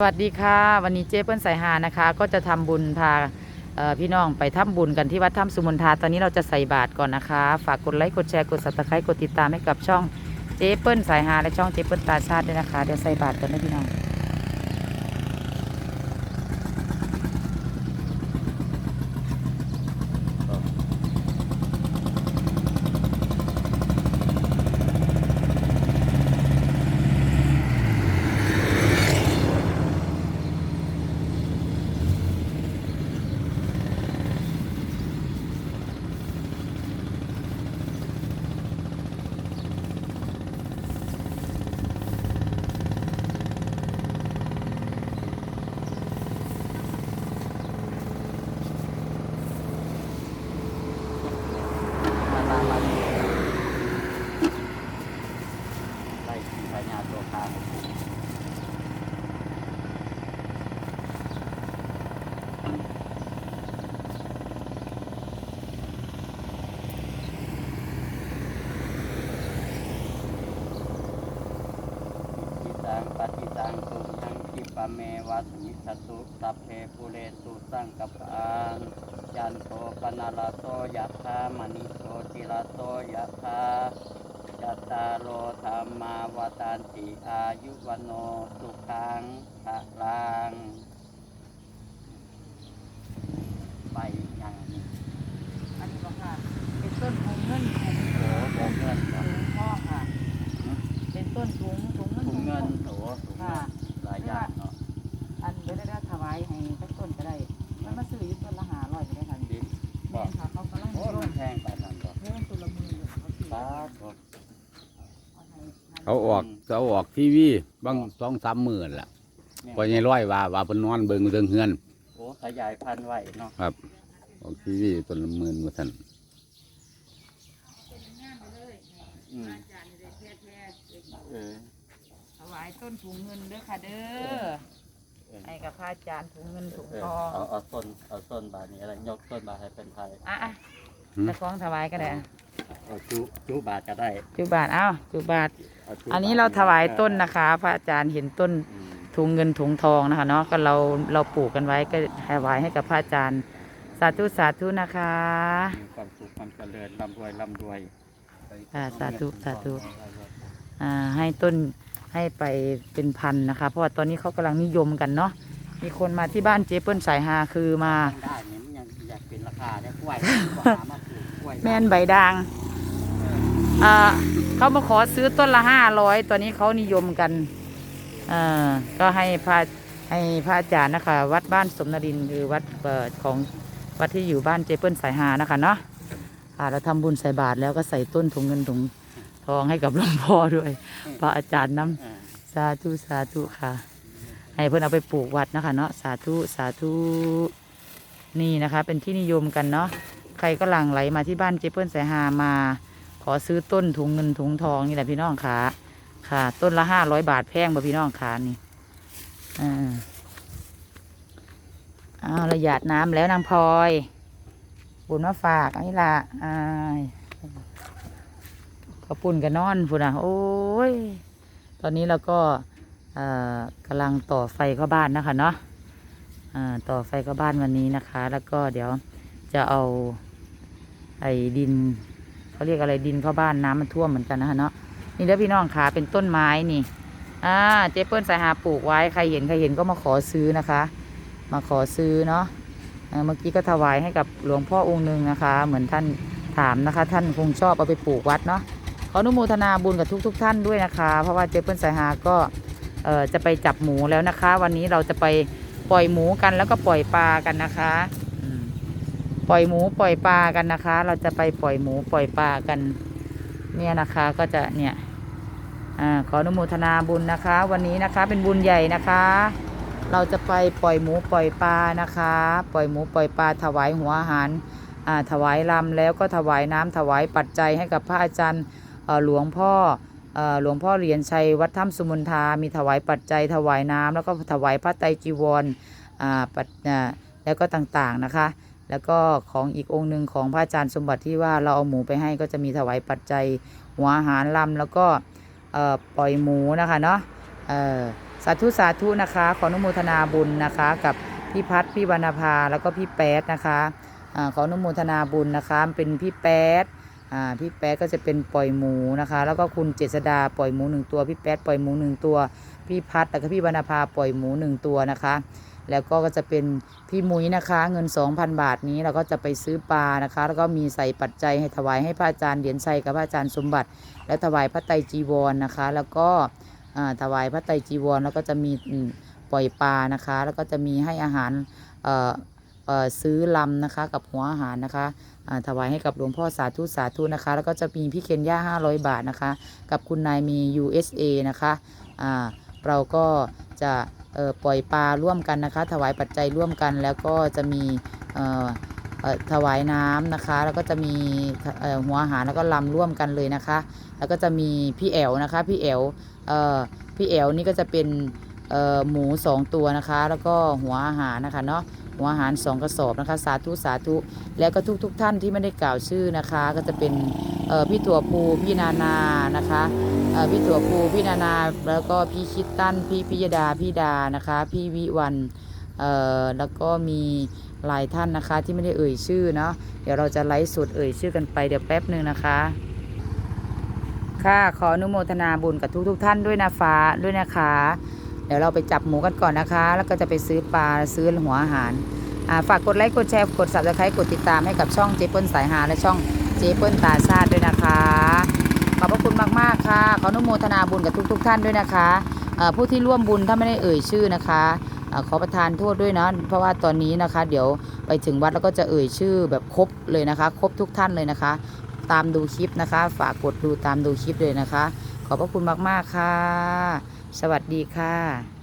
สวัสดีค่ะ วันนี้เจ๊เปิ้ลสายหานะคะ ก็จะทำบุญพาพี่น้องไปทำบุญกันที่วัดถ้ำสุมนทาตอนนี้เราจะใส่บาตรก่อนนะคะ ฝากกดไลค์กดแชร์กดสับสไครต์กดติดตามให้กับช่องเจ๊เปิ้ลสายหาและช่องเจ๊เปิ้ลตาชาติด้วยนะคะเดี๋ยวใส่บาตรกันนะพี่น้อง มาตามมาดีไล่ขี่สายงานตัวคางทิตังปฏิตังตุยังคิปะเมวัสมิสตุสัพเพปุเรตุสังกปอังยัน ปนาลาโตยะธามณิโตติลาโตยะธาจัตตารโลธรรมาวตานติอายุวันโนสุขังภะลังไปอย่างนี้อันนี้ก็ค่ะ เป็นต้นถุงเงินถุงโอ้โหเงินเนาะทองค่ะ เป็นต้นถุงถุงเงินถุงเงินโถถุงเงิค่ะนหลายอย่างเนาะอันเดี๋ยวได้ถวายให้สักต้นก็ได้มันมาซื้ออยู่ต้นละหาร้อยก็ได้ค่ะ ดิแม่นค่ะเขากำลังโอ้นิยมัมนแพงไปนั่นบ่เรื่องตุลมืออยู่เขาซื้อสาธุเอาให้ให้เขาออกเขาออกทีวีบางสองสามหมื่นล่ะเนี่ยพอใหญ่ร้อยว่าว่าเพิ่นนอนเบิ่งเทิงเฮือนโอ้ขยายพันธุ์ไว้เนาะครับออกทีวีต้นละหมื่นว่าซั่นอืมเออถวายต้นถุงเงินเด้อค่ะเด้อเออ ให้กับพระอาจารย์ถุงเงินถุงเออทองเอาเอาต้นเอาต้นบาทนี้อะไรยกต้นบาทให้เป็นไทยอะอะตะคองถวายก็ได้อะเอาจุจุบาทก็ได้จุบาทเอ้าจุบาท เาจุอันนี้เราถวายต้นนะคะ พระอาจารย์เห็นต้นอืมถุงเงินถุงทองนะคะเนาะก็เราเราปลูกกันไว้ก็ถวายให้กับพระอาจารย์ สาธุสาธุนะคะ มีความสุขความเจริญร่ำรวยร่ำรวยอ่าสาธุสาธุ อ่าให้ต้น ให้ไปเป็นพันนะคะ เพราะว่าตอนนี้เขากำลังนิยมกันเนาะมีคนมาที่บ้านเจเปิ้ลสายฮาคือมาทางด้านนี้มันยังอยากเป็นราคาได้กล้วยกว่าหามาปลูกกล้วยแม่นใบด่างอ่าเขามาขอซื้อต้นละห้าร้อยตอนนี้เขานิยมกันอ่าก็ให้พระให้พระอาจารย์นะคะ วัดบ้านสมนรินทร์คือวัดเอ่อของวัดที่อยู่บ้านเจเปิ้ลสายฮานะคะเนาะอ่าเราทำบุญใส่บาตรแล้วก็ใส่ต้นถุงเงินถุง ทองให้กับหลวงพ่อด้วยพระอาจารย์น้ำเออสาธุสาธุค่ะ ให้เพื่อนเอาไปปลูกวัดนะคะเนาะสาธุสาธุนี่นะคะ เป็นที่นิยมกันเนาะใครก็หลั่งไหลมาที่บ้านเจเปิ้ลสายฮามา ขอซื้อต้นถุงเงินถุงทองนี่แหละพี่น้องค่ะ ค่ะ ต้นละห้าร้อยบาทแพงบ่พี่น้องค่ะนี่อ่าเอาระหยาดน้ำแล้วนางพลอย บุญมาฝากอันนี้ละอ่า ยกระปุ่นกันนอนพุ่นอะโอ้ย ตอนนี้เราก็อ่อกำลังต่อไฟเข้าบ้านนะคะเนาะอ่าต่อไฟเข้าบ้านวันนี้นะคะ แล้วก็เดี๋ยวจะเอาไอ้ดินเขาเรียกอะไรดินเข้าบ้านน้ำมันท่วมเหมือนกันนะคะเนาะนี่เด้อพี่น้องขาเป็นต้นไม้นี่อ่าเจ๊เปิ้ลสายหาปลูกไว้ใครเห็นใครเห็นก็มาขอซื้อนะคะ มาขอซื้อเนาะเอ่อเมื่อกี้ก็ถวายให้กับหลวงพ่อองค์หนึ่งนะคะ เหมือนท่านถามนะคะ ท่านคงชอบเอาไปปลูกวัดเนาะ ออนุโมทนาบุญกับทุกๆทท่านด้วยนะคะ เพราะว่าเจเปิ้ลสายหาก็จะไปจับหมูแล้วนะคะ วันนี้เราจะไปปล่อยหมูกันแล้วก็ปล่อยปลากันนะคะปล่อยหมูปล่อยปลากันนะคะ เราจะไปปล่อยหมูปล่อยปลากัน เนี่ยนะคะก็จะเนี่ยอขออนุโมทนาบุญนะคะ วันนี้นะคะเป็นบุญใหญ่นะคะ เราจะไปปล่อยหมูปล่อยปลานะคะ ปล่อยหมูปล่อยปลาถวายหัวอาหารถวายลำแล้วก็ถวายน้ำถวายปัจจัยให้กับพระอาจารย์ หลวงพ่อหลวงพ่อเหรียญชัยวัดถ้ำสุมนทา มีถวายปัจจัยถวายน้ำแล้วก็ถวายพระไตรจีวรปัจอ่าแล้วก็ต่างๆนะคะ แล้วก็ของอีกองค์หนึ่งของพระอาจารย์สมบัติที่ว่าเราเอาหมูไปให้ก็จะมีถวายปัจจัยหัวอาหารลำแล้วก็ปล่อยหมูนะคะเนาะสาธุสาธุนะคะ ขออนุโมทนาบุญนะคะ กับพี่พัฒน์พี่วรรณภาแล้วก็พี่แป๊ดนะคะอขออนุโมทนาบุญนะคะ เป็นพี่แป๊ด อ่าพี่แป๊ดก็จะเป็นปล่อยหมูนะคะ แล้วก็คุณเจษดาปล่อยหมูหนึ่งตัวพี่แป๊ดปล่อยหมูหนึ่งตัวพี่พัฒน์แล้วก็พี่วรรณภาปล่อยหมูหนึ่งตัวนะคะ แล้วก็ก็จะเป็นพี่มุ้ยนะคะ เงิน 2,000 บาทนี้เราก็จะไปซื้อปลานะคะ แล้วก็มีใส่ปัจจัยให้ถวายให้พระอาจารย์เหรียญชัยกับพระอาจารย์สมบัติ และถวายพระไตรจีวรนะคะ แล้วก็อ่าถวายพระไตรจีวรแล้วก็จะมีปล่อยปลานะคะ แล้วก็จะมีให้อาหารเอ่อ ซื้อลำนะคะกับหัวอาหารนะคะถวายให้กับหลวงพ่อสาธุสาธุนะคะ แล้วก็จะมีพี่เคนย่า500 บาทนะคะ กับคุณนายมี USA นะคะเราก็จะปล่อยปลาร่วมกันนะคะ ถวายปัจจัยร่วมกัน แล้วก็จะมีถวายน้ำนะคะ แล้วก็จะมีหัวอาหารแล้วก็ลำร่วมกันเลยนะคะ แล้วก็จะมีพี่แอลนะคะพี่แอลพี่แอลนี่ก็จะเป็นหมูสองตัวนะคะ แล้วก็หัวอาหารนะคะเนาะ หัวอาหารสองกระสอบนะคะ สาธุสาธุ แล้วก็ทุกๆทท่านที่ไม่ได้กล่าวชื่อนะคะ ก็จะเป็นพี่ตัวภูพี่นานานะคะพี่ตัวภูพี่นานาแล้วก็พี่คิดตั้นพี่พิยดาพี่ดานะคะ พี่วิวันแล้วก็มีหลายท่านนะคะที่ไม่ได้เอ่ยชื่อเนาะเดี๋ยวเราจะไลฟ์สดเอ่ยชื่อกันไปเดี๋ยวแป๊บหนึ่งนะคะค่ะขออนุโมทนาบุญกับทุกทุกท่านด้วยนะฟ้าด้วยนะคะ เดี๋ยวเราไปจับหมูกันก่อนนะคะ แล้วก็จะไปซื้อปลาซื้อหัวอาหารฝากกดไลค์กดแชร์กด subscribe กดติดตามให้กับช่องเจเปิลสายหาและช่องเจเปิลตาชาติด้วยนะคะ ขอบพระคุณมากๆค่ะ ขออนุโมทนาบุญกับทุกๆทท่านด้วยนะคะผู้ที่ร่วมบุญถ้าไม่ได้เอ่ยชื่อนะคะอขอประทานโทษด้วยนะ เพราะว่าตอนนี้นะคะ เดี๋ยวไปถึงวัดแล้วก็จะเอ่ยชื่อแบบครบเลยนะคะ ครบทุกท่านเลยนะคะ ตามดูคลิปนะคะ ฝากกดดูตามดูคลิปเลยนะคะ ขอบพระคุณมากๆค่ะ สวัสดีค่ะ